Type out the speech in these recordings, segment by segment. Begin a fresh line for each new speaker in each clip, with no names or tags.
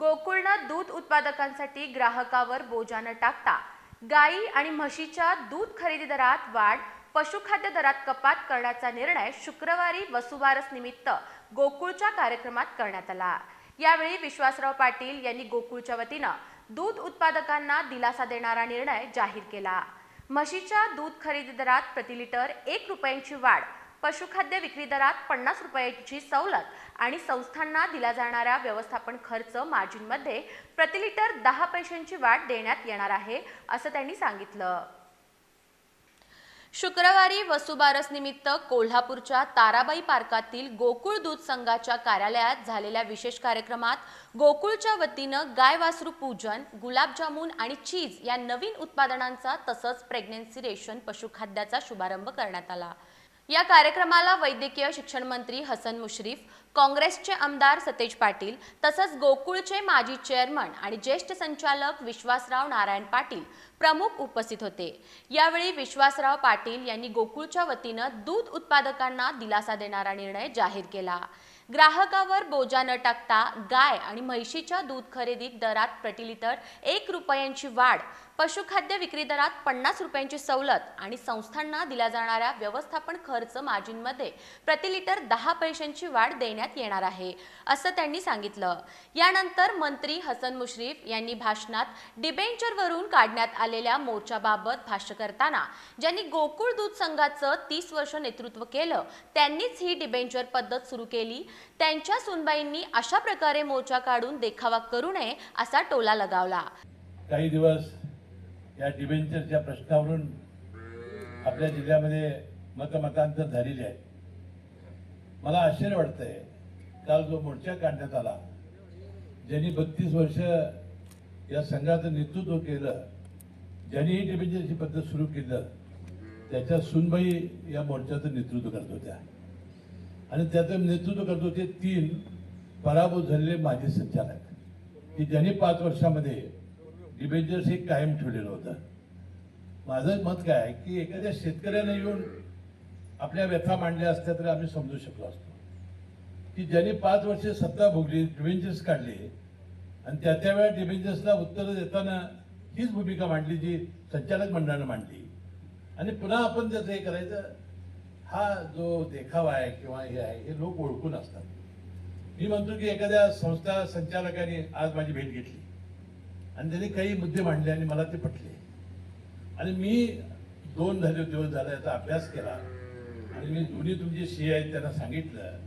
गोकुळनं दूध उत्पादकांसाठी ग्राहकावर बोजा न टाकता. गाई आणि म्हशीच्या दूध खरेदी दरात वाढ पशुखाद्य दरात कपात करण्याचा निर्णय शुक्रवारी वसुबारस निमित्त गोकुळच्या कार्यक्रमात करण्यात आला. यावेळी विश्वासराव पाटील यांनी गोकुळच्या वतीनं दूध उत्पादकांना दिलासा देणारा निर्णय जाहीर केला. म्हशीच्या दूध खरेदी दरात प्रति लिटर एक रुपयांची वाढ पशुखाद्य विक्री दरात पन्नास रुपयांची सवलत आणि संस्थांना दिला जाणाऱ्या व्यवस्थापन खर्च मार्जिनमध्ये प्रतिलिटर दहा पैशांची वाढ देण्यात येणार आहे असं त्यांनी सांगितलं. शुक्रवारी वसुबारस निमित्त कोल्हापूरच्या ताराबाई पार्कातील गोकुळ दूध संघाच्या कार्यालयात झालेल्या विशेष कार्यक्रमात गोकुळच्या वतीनं गाय वासरू पूजन गुलाबजामुन आणि चीज या नवीन उत्पादनांचा तसंच प्रेग्नेन्सी रेशन पशुखाद्याचा शुभारंभ करण्यात आला. या कार्यक्रमाला वैद्यकीय शिक्षण मंत्री हसन मुश्रीफ काँग्रेसचे आमदार सतेज पाटील तसंच गोकुळचे माजी चेअरमन आणि ज्येष्ठ संचालक विश्वासराव नारायण पाटील प्रमुख उपस्थित होते. यावेळी विश्वासराव पाटील यांनी गोकुळच्या वतीनं दूध उत्पादकांना दिलासा देणारा निर्णय जाहीर केला. ग्राहकावर बोजा न टाकता गाय आणि म्हैशीच्या दूध खरेदीत दरात प्रति लिटर एक रुपयांची वाढ पशुखाद्य विक्री दरात पन्नास रुपयांची सवलत आणि संस्थांना दिल्या जाणाऱ्या व्यवस्थापन खर्च मार्जिनमध्ये प्रति लिटर दहा पैशांची वाढ देण्यात येणार आहे असं त्यांनी सांगितलं. यानंतर मंत्री हसन मुश्रीफ यांनी भाषणात डिबेंचरवरून काढण्यात आलेल्या मोर्चाबाबत भाष्य करताना ज्यांनी गोकुळ दूध संघाचं तीस वर्ष नेतृत्व केलं त्यांनीच ही डिबेंचर पद्धत सुरू केली. त्यांच्या सुनबाईंनी अशा प्रकारे मोर्चा काढून देखावा करू नये असा टोला लगावला.
काही दिवस या डिबेंचरच्या प्रश्नावरून आपल्या जिल्ह्यामध्ये मतमतांतर झालेले आहे. मला आश्चर्य वाटतंय काल जो मोर्चा काढण्यात आला ज्यांनी बत्तीस वर्ष या संघाचं नेतृत्व केलं ज्यांनी ही डिबेंचरची पद्धत सुरू केलं त्याच्या सुनबाई या मोर्चाचं नेतृत्व करत होत्या. आणि त्याचं नेतृत्व करत होते तीन पराभूत झालेले माजी संचालक की ज्यांनी पाच वर्षामध्ये डिबेंचर्स हे कायम ठेवलेलं होतं. माझं मत काय आहे की एखाद्या शेतकऱ्याने येऊन आपल्या व्यथा मांडल्या असत्या तरी आम्ही समजू शकलो असतो. की ज्यांनी पाच वर्ष सत्ता भोगली डिबेंचर्स काढले आणि त्या त्यावेळा डिबेंचर्सला उत्तरं देताना हीच भूमिका मांडली जी संचालक मंडळानं मांडली. आणि पुन्हा आपण त्याचं हे करायचं हा जो देखावा आहे किंवा हे आहे हे लोक ओळखून असतात. मी म्हणतो की एखाद्या संस्था संचालकाने आज माझी भेट घेतली. आणि त्यांनी काही मुद्दे मांडले आणि मला ते पटले. आणि मी दोन झाले दिवस झाला याचा अभ्यास केला. आणि मी दोन्ही तुमचे सी आहेत त्यांना सांगितलं.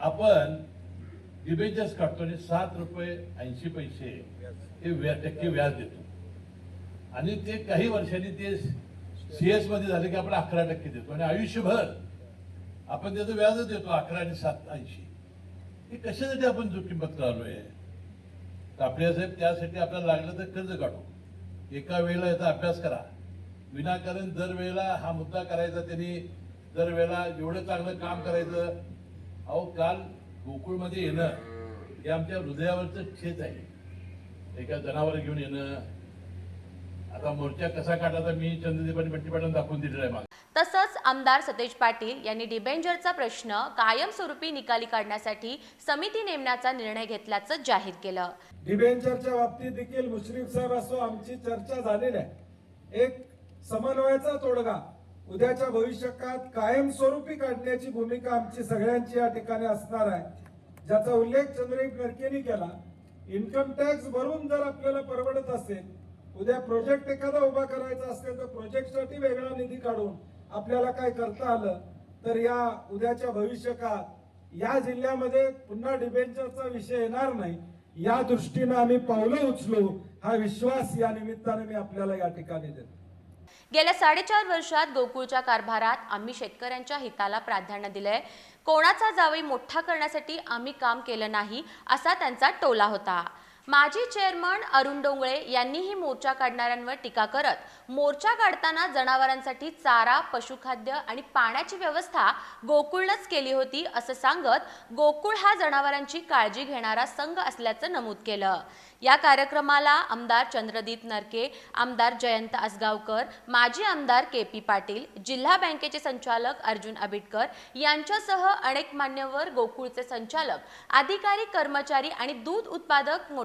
आपण डिबेंचर्स काढतो आणि सात रुपये ऐंशी पैसे हे व्या टक्के व्याज देतो. आणि ते काही वर्षांनी ते सी मध्ये झाले की आपण अकरा टक्के देतो. आणि आयुष्यभर आपण त्याचं व्याजच देतो अकरा आणि सात ऐंशी. हे कशासाठी आपण जोखीम पत्र आलो आहे साहेब त्यासाठी आपल्याला लागलं तर कर्ज काढू. एका वेळेला याचा अभ्यास करा. विनाकारण दरवेळेला हा मुद्दा करायचा त्यांनी दरवेळेला एवढं चांगलं काम करायचं. अहो काल गोकुळमध्ये येणं हे आमच्या हृदयावरचं ठेच आहे. एका जनावर घेऊन येणं. आता मोर्चा कसा काढायचा मी चंद्रदेपाने आणि पाठवून दाखवून दिलेला आहे मागे.
तसंच आमदार सतेज पाटील यांनी डिबेंजरचा प्रश्न कायमस्वरूपी निकाली काढण्यासाठी समिती नेमण्याचा निर्णय घेतल्याचं जाहीर केलं.
डिबेंचरच्या बाबतीत देखील मुश्रीफ साहेब असो आमची चर्चा झालेली आहे एक समन्वयाचा तोडगा उद्याच्या भविष्यकाळात कायमस्वरूपी काढण्याची भूमिका आमची सगळ्यांची या ठिकाणी असणार आहे. ज्याचा उल्लेख चंद्रदीप नरकेनी केला. इन्कम टॅक्स भरून जर आपल्याला परवडत असेल उद्या प्रोजेक्ट एखादा उभा करायचा असेल तर प्रोजेक्टसाठी वेगळा निधी काढून आपल्याला काय करता आलं तर या उद्याच्या भविष्यकाळात या जिल्ह्यामध्ये पुन्हा डिबेंचरचा विषय येणार नाही. या दृष्टीनं आम्ही पावलं उचलू हा विश्वास या निमित्ताने मी आपल्याला या ठिकाणी देतो.
गेल्या साडेचार वर्षात गोकुळच्या कारभारात आम्ही शेतकऱ्यांच्या हिताला प्राधान्य दिलंय. कोणाचा जावई मोठा करण्यासाठी आम्ही काम केलं नाही असा त्यांचा टोला होता. माजी चेअरमन अरुण डोंगळे यांनीही मोर्चा काढणाऱ्यांवर टीका करत मोर्चा काढताना जनावरांसाठी चारा पशुखाद्य आणि पाण्याची व्यवस्था गोकुळनंच केली होती असं सांगत गोकुळ हा जनावरांची काळजी घेणारा संघ असल्याचं नमूद केलं. या कार्यक्रमाला आमदार चंद्रदीप नरके आमदार जयंत आसगावकर माजी आमदार के पी पाटील जिल्हा बँकेचे संचालक अर्जुन आबिटकर यांच्यासह अनेक मान्यवर गोकुळचे संचालक अधिकारी कर्मचारी आणि दूध उत्पादक